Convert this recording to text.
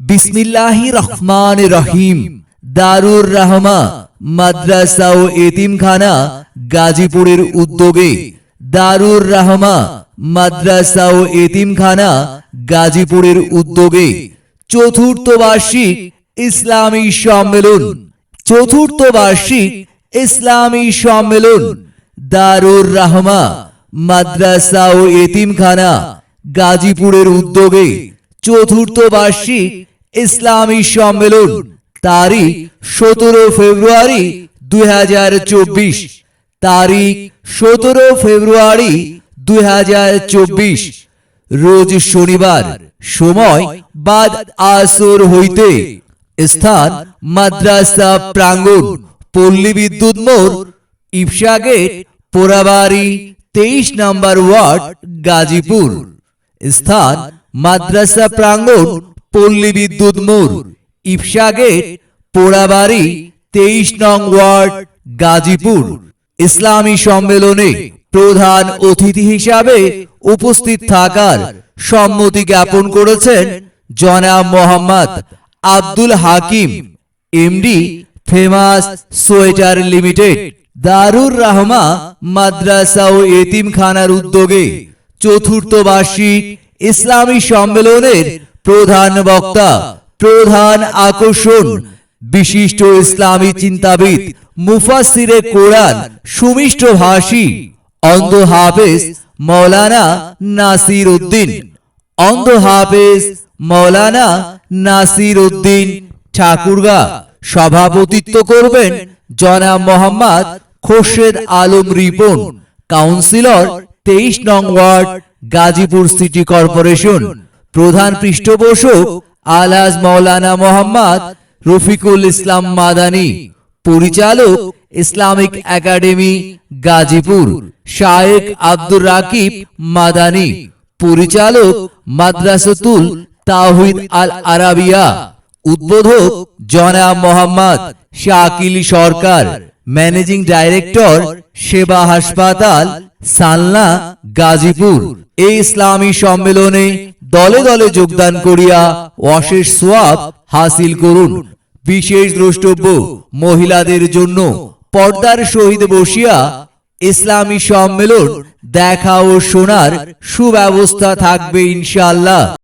বিসমিল্লাহি রহমান রহিম। দারুর রাহমা, মাদ্রাসা ও এতিমখানা, গাজীপুরের উদ্যোগে। দারুর রাহমা, মাদ্রাসা ও এতিমখানা, গাজীপুরের উদ্যোগে। চতুর্থ বার্ষিক ইসলামী সম্মেলন। চতুর্থ বার্ষিক ইসলামী সম্মেলন। দারুর রাহমা, মাদ্রাসা ও এতিমখানা, গাজীপুরের উদ্যোগে। চতুর্থ বার্ষিক ইসলামী সম্মেলন, তারিখ সতেরো ফেব্রুয়ারি দুই হাজার চব্বিশ। তারিখ সতেরো ফেব্রুয়ারি দুই হাজার চব্বিশ। রোজ শনিবার, সময় বাদ আসর হইতে স্থান মাদ্রাসা প্রাঙ্গণ, পল্লী বিদ্যুৎ মোড় ইফসা গেট, পোড়াবাড়ি, তেইশ নম্বর ওয়ার্ড, গাজীপুর। স্থান মাদ্রাসা প্রাঙ্গণ, পল্লী বিদ্যুৎ মোড় ইফসা গেট, পোড়াবাড়ি, তেইশ নং ওয়ার্ড, গাজীপুর। ইসলামী সম্মেলনে প্রধান অতিথি হিসাবে উপস্থিত থাকার সম্মতি জ্ঞাপন করেছেন জনাব Mohammad Abdul Hakim, MD, famous sweater limited. Darur Rahma মাদ্রাসা ও এতিমখানার উদ্যোগে চতুর্থ বার্ষিক ইসলামী সম্মেলনের প্রধান বক্তা, প্রধান আকর্ষণ, বিশিষ্ট ইসলামী চিন্তাবিদ মুফাসিরে কোরআন, সুমিষ্ট ভাষী, অন্ধ হাফেজ মৌলানা নাসির উদ্দিন অন্ধ হাফেজ মৌলানা নাসির উদ্দিন ঠাকুরগা সভাপতিত্ব করবেন জনাব মোহাম্মদ খোরশেদ আলম রিপন, কাউন্সিলর, তেইশ নং ওয়ার্ড গাজীপুর সিটি কর্পোরেশন প্রধান পৃষ্ঠপোষক আলাজ মৌলানা মোহাম্মদ রফিকুল ইসলাম মাদানী, পরিচালক ইসলামিক একাডেমি, গাজীপুর, শায়েক আব্দুর রাকিব মাদানী, পরিচালক মাদ্রাসাতুল তাহিদ আল আরাবিয়া, উদ্বোধক জনাব মোহাম্মদ শাকিল সরকার, ম্যানেজিং ডাইরেক্টর সেবা হাসপাতাল সালনা, গাজীপুর। এই ইসলামী সম্মেলনে দলে দলে যোগদান করিয়া অশেষ সোয়াব হাসিল করুন। বিশেষ দ্রষ্টব্য, মহিলাদের জন্য পর্দার সহিত বসিয়া ইসলামী সম্মেলন দেখা ও শোনার সুব্যবস্থা থাকবে ইনশাআল্লাহ।